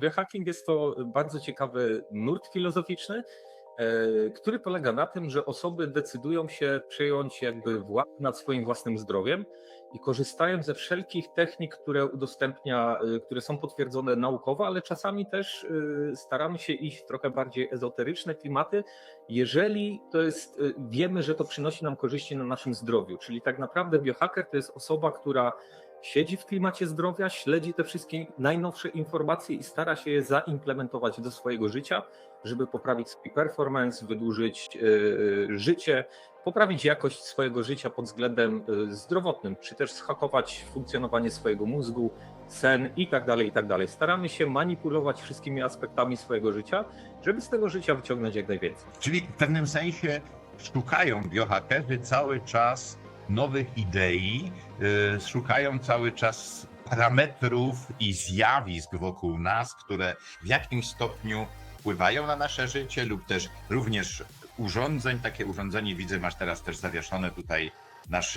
Biohacking jest to bardzo ciekawy nurt filozoficzny, e, który polega na tym, że osoby decydują się przejąć jakby władzę nad swoim własnym zdrowiem i korzystają ze wszelkich technik, które udostępnia, e, które są potwierdzone naukowo, ale czasami też e, staramy się iść w trochę bardziej ezoteryczne klimaty, jeżeli to jest, wiemy, że to przynosi nam korzyści na naszym zdrowiu. Czyli tak naprawdę biohacker to jest osoba, która siedzi w klimacie zdrowia, śledzi te wszystkie najnowsze informacje i stara się je zaimplementować do swojego życia, żeby poprawić swój performance, wydłużyć e, życie, poprawić jakość swojego życia pod względem e, zdrowotnym, czy też zhakować funkcjonowanie swojego mózgu, sen i tak dalej, i tak dalej. Staramy się manipulować wszystkimi aspektami swojego życia, żeby z tego życia wyciągnąć jak najwięcej. Czyli w pewnym sensie szukają biohakerzy cały czas nowych idei, yy, szukają cały czas parametrów i zjawisk wokół nas, które w jakimś stopniu wpływają na nasze życie lub też również urządzeń. Takie urządzenie widzę, masz teraz też zawieszone tutaj na szyi.